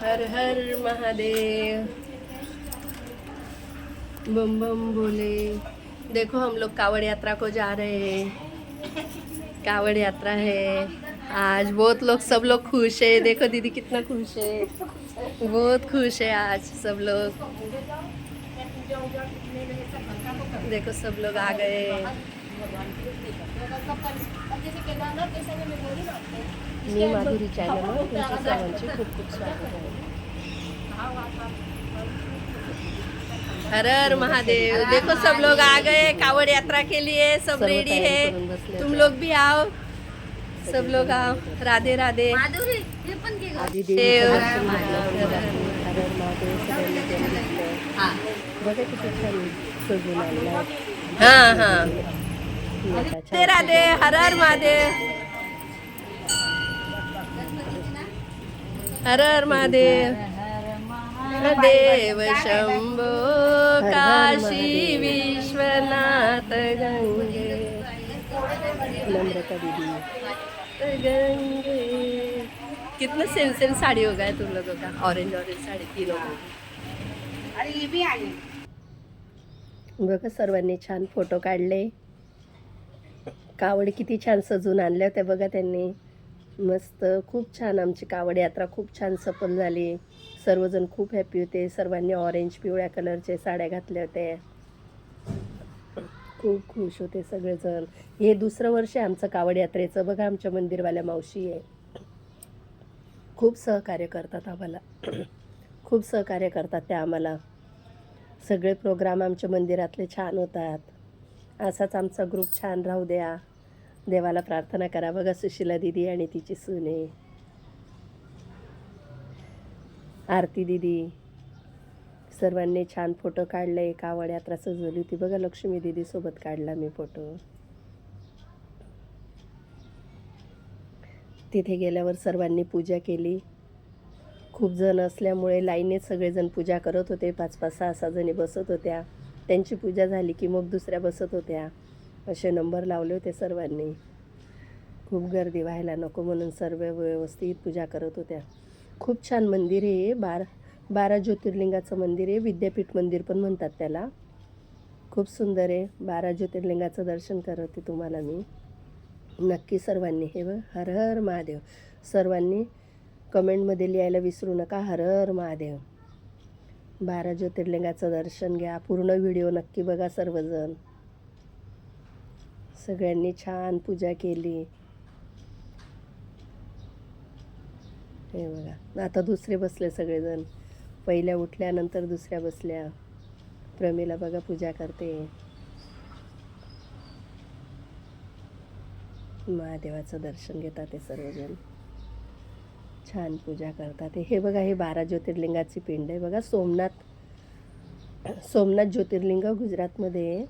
हर हर महादेव। बम बम बोले। देखो हम लोग कावड़ यात्रा को जा रहे हैं। कावड़ यात्रा है। आज बहुत लोग, सब लोग खुश है। देखो दीदी कितना खुश है। बहुत खुश है आज सब लोग। देखो सब लोग आ गए। मी माधुरी चॅनलवर तुमच्या सर्वांचे खूप खूप स्वागत आहे हर हर महादेव देखो सब लोग आ गए कावड़ यात्रा के लिए सब सर्व रेडी तयारी है करून बसले तुम होते. लोग भी आओ सब लोग आओ राधे राधे माधुरी हे पण घे गं. आधी देव. देवीचं हर हर दर्शन हर घेतलं. हर हर महादेव सगळ्यांनी त्यांनी घेतलं. हा. बघा किती छान सजून आणलाय. हाँ हाँ नटा राधे राधे हर हर महादेव. हर हर महादेव. देव शंभो काशी. विश्वनाथ गंगे. नम्रता दीदी गंगे. कितना सेम सेम साड़ी होगा है तुम लोगों का? ऑरेंज ऑरेंज साड़ी तीनों अरे हे बी आले बघा सर्वांनी छान फोटो काढले. कावड किती छान सजून आणल्या होत्या बघा त्यांनी. मस्त खूप छान आमची कावड यात्रा खूप छान सफल झाली. सर्वजण खूप हॅपी होते. सर्वांनी ऑरेंज पिवळ्या कलरचे साड्या घातल्या होत्या. खूप खुश होते सगळेजण. हे दुसरं वर्ष आहे आमचं कावड यात्रेचं. बघा आमच्या मंदिरवाल्या मावशी आहे. खूप सहकार्य करतात आम्हाला. खूप सहकार्य करतात त्या आम्हाला. सगळे प्रोग्राम आमच्या मंदिरातले छान होतात. असाच आमचा ग्रुप छान राहू द्या. देवाला प्रार्थना करा. बघा सुशिला दिदी आणि तिची सुने. आरती दिदी सर्वांनी छान फोटो काढले. कावड यात्रा सजवली होती. बघा लक्ष्मी दिदी सोबत काढला मी फोटो. तिथे गेल्यावर सर्वांनी पूजा केली. खूप जण असल्यामुळे लाईनीत सगळेजण पूजा करत होते. पाच पाच सहा सहा जणी बसत होत्या. त्यांची पूजा झाली की मग दुसऱ्या बसत होत्या. असे नंबर लावले होते सर्वांनी. खूप गर्दी व्हायला नको म्हणून सर्व व्यवस्थित पूजा करत होत्या. खूप छान मंदिर आहे बार बारा ज्योतिर्लिंगाचं मंदिर आहे. विद्यापीठ मंदिर पण म्हणतात त्याला. खूप सुंदर आहे. बारा ज्योतिर्लिंगाचं दर्शन करते तुम्हाला मी. नक्की सर्वांनी. हे बघ हर हर महादेव. सर्वांनी कमेंटमध्ये लिहायला विसरू नका. हर हर महादेव. बारा ज्योतिर्लिंगाचं दर्शन घ्या. पूर्ण व्हिडिओ नक्की बघा सर्वजण. सगळ्यांनी छान पूजा केली. हे बघा. आता दुसरे बसले सगळेजण. पहिल्या उठल्यानंतर दुसऱ्या बसल्या. प्रमेला बघा पूजा करते. महादेवाचं दर्शन घेतात ते सर्वजण. छान पूजा करतात हे बघा हे बारा ज्योतिर्लिंगाची पिंड आहे. बघा सोमनाथ सोमनाथ ज्योतिर्लिंग गुजरातमध्ये.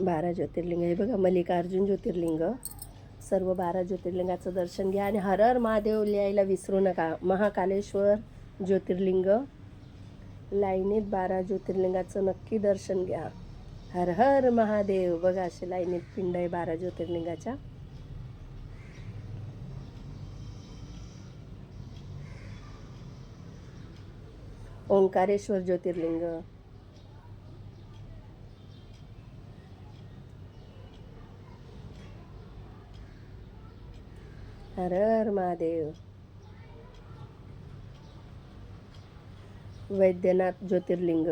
बारा ज्योतिर्लिंग हे बघा मल्लिकार्जुन ज्योतिर्लिंग. सर्व बारा ज्योतिर्लिंगाचं दर्शन घ्या आणि हर हर महादेव लिहायला विसरू नका. महाकालेश्वर ज्योतिर्लिंग. लाईनीत बारा ज्योतिर्लिंगाचं नक्की दर्शन घ्या. हर हर महादेव. बघा असे लाईनीत पिंड आहे बारा ज्योतिर्लिंगाच्या. ओंकारेश्वर ज्योतिर्लिंग. हर हर महादेव. वैद्यनाथ ज्योतिर्लिंग.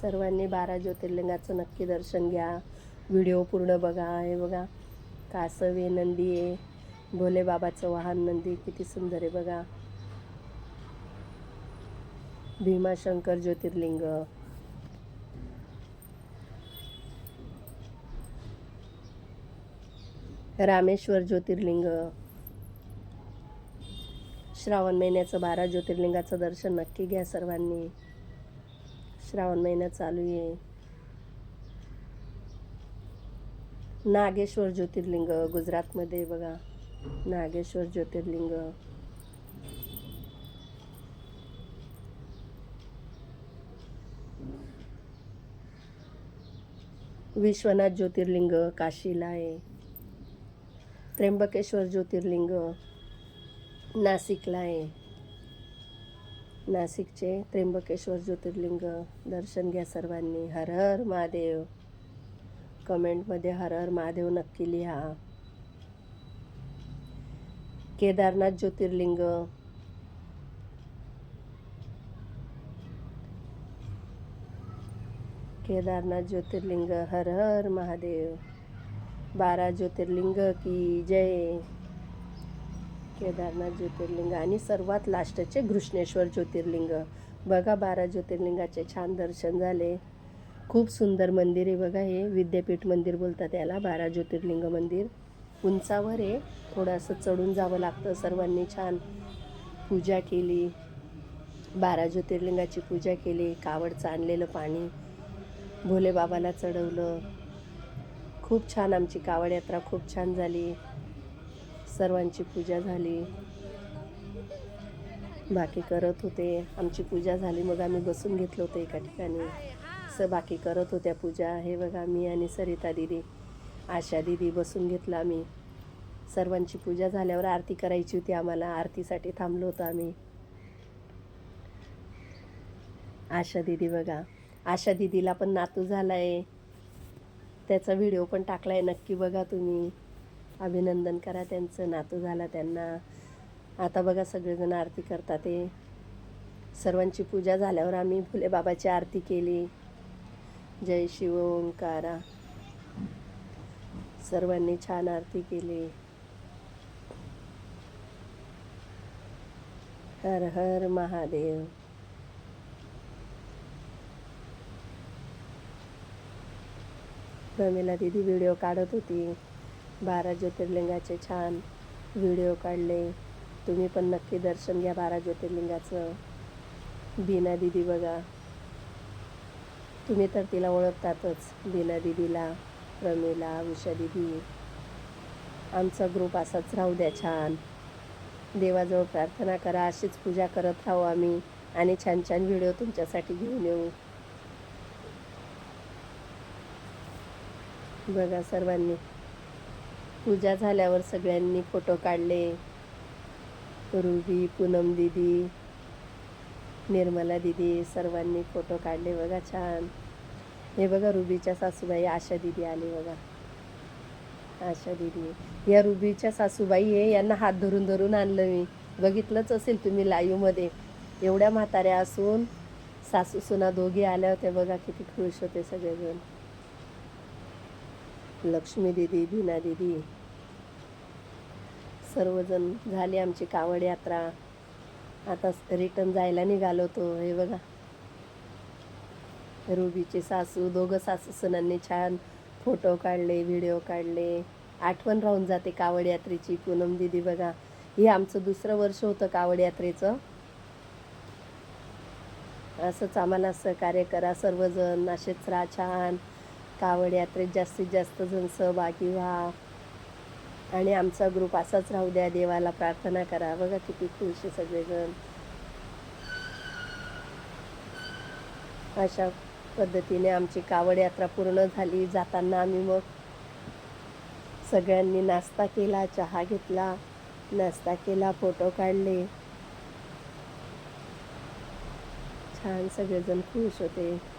सर्वांनी बारा ज्योतिर्लिंगाचं नक्की दर्शन घ्या. व्हिडिओ पूर्ण बघा. हे बघा. कासवे नंदी आहे. भोले बाबाचं वाहन नंदी किती सुंदर आहे बघा. भीमाशंकर ज्योतिर्लिंग. रामेश्वर ज्योतिर्लिंग. श्रावण महिन्याचं बारा ज्योतिर्लिंगाचं दर्शन नक्की घ्या सर्वांनी. श्रावण महिना चालू आहे. नागेश्वर ज्योतिर्लिंग गुजरातमध्ये बघा. नागेश्वर ज्योतिर्लिंग. विश्वनाथ ज्योतिर्लिंग काशीला आहे. त्र्यंबकेश्वर ज्योतिर्लिंग नाशिकला आहे. नाशिकचे त्र्यंबकेश्वर ज्योतिर्लिंग दर्शन घ्या सर्वांनी. हर हर महादेव. कमेंटमध्ये हर हर महादेव नक्की लिहा. केदारनाथ ज्योतिर्लिंग. केदारनाथ ज्योतिर्लिंग हर हर महादेव. बारा ज्योतिर्लिंग की जय. केदारनाथ ज्योतिर्लिंग आणि सर्वात लास्टचे घृष्णेश्वर ज्योतिर्लिंग. बघा बारा ज्योतिर्लिंगाचे छान दर्शन झाले. खूप सुंदर मंदिर आहे बघा हे. विद्यापीठ मंदिर बोलतात याला बारा ज्योतिर्लिंग मंदिर. उंचावर आहे. थोडंसं चढून जावं लागतं सर्वांनी छान पूजा केली. बारा ज्योतिर्लिंगाची पूजा केली. कावडचं आणलेलं पाणी. भोलेबाबाला चढवलं. खूप छान आमची कावड यात्रा खूप छान झाली. सर्वांची पूजा झाली. बाकी करत होते. आमची पूजा झाली. मग आम्ही बसून घेतलं होतं एका ठिकाणी. स बाकी करत होत्या पूजा. हे बघा मी आणि सरिता दिदी आशा दिदी बसून घेतलं आम्ही. सर्वांची पूजा झाल्यावर आरती करायची होती आम्हाला. आरतीसाठी थांबलो होतो आम्ही. आशा दिदी बघा. आशा दिदीला पण नातू झाला आहे त्याचा व्हिडिओ पण टाकला आहे नक्की बघा तुम्ही. अभिनंदन करा त्यांचं. नातू झाला त्यांना. आता बघा सगळेजण आरती करतात ते सर्वांची पूजा झाल्यावर आम्ही भोलेबाबाची आरती केली. जय शिव ओंकारा. सर्वांनी छान आरती केली. हर हर महादेव. प्रमिला दिदी व्हिडिओ काढत होती. बारा ज्योतिर्लिंगाचे छान व्हिडिओ काढले. तुम्ही पण नक्की दर्शन घ्या बारा ज्योतिर्लिंगाचं. बीना दिदी बघा. तुम्ही तर तिला ओळखतातच बीना दिदीला प्रमिला उषा दिदी. आमचा ग्रुप असाच राहू द्या छान. देवाजवळ प्रार्थना करा अशीच पूजा करत राहू आम्ही. आणि छान छान व्हिडिओ तुमच्यासाठी घेऊन येऊ. बघा सर्वांनी. पूजा झाल्यावर सगळ्यांनी फोटो काढले. रुबी पूनम दिदी निर्मला दिदी सर्वांनी फोटो काढले. बघा छान. हे बघा रुबीच्या सासूबाई आशा दिदी आली बघा. आशा दिदी. या रुबीच्या सासूबाई आहे यांना हात धरून धरून आणलं मी. बघितलंच असेल तुम्ही लाईव्हमध्ये एवढ्या म्हाताऱ्या असून सासू सुना दोघी आल्या होत्या. बघा किती खुश होते सगळेजण. लक्ष्मी दिदी भीना दिदी सर्वजण झाली आमची कावड यात्रा. आता रिटर्न जायला निघालो तो हे बघा. रुबीचे सासू दोघं सासू सुनांनी छान फोटो काढले व्हिडिओ काढले. आठवण राहून जाते कावड यात्रेची. पूनम दिदी बघा हे आमचं दुसरं वर्ष होतं कावड यात्रेचं. असंच आम्हाला सहकार्य करा सर्वजण असेच राहा छान. कावड यात्रेत जास्तीत जास्त जण सहभागी व्हा. आणि आमचा ग्रुप असाच राहू द्या देवाला प्रार्थना करा. बघा किती खुश आहे सगळेजण. अशा पद्धतीने आमची कावड यात्रा पूर्ण झाली. जाताना आम्ही मग सगळ्यांनी नाश्ता केला चहा घेतला नाश्ता केला फोटो काढले. छान सगळेजण खुश होते.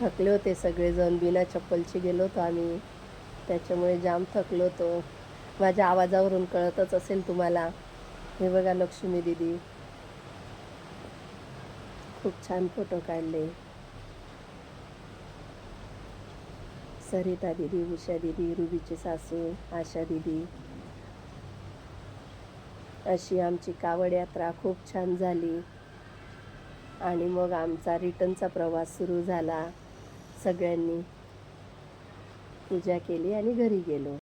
थकले होते सगळेजण. बिना चप्पलची गेलो होतो आम्ही. त्याच्यामुळे जाम थकलो होतो. माझ्या आवाजावरून कळतच असेल तुम्हाला. हे बघा लक्ष्मी दिदी. खूप छान फोटो काढले. सरिता दिदी उषा दिदी रुबीची सासू आशा दिदी. अशी आमची कावड यात्रा खूप छान झाली. आणि मग आमचा रिटर्नचा प्रवास सुरू झाला. सगळ्यांनी पूजा केली आणि घरी गेलो.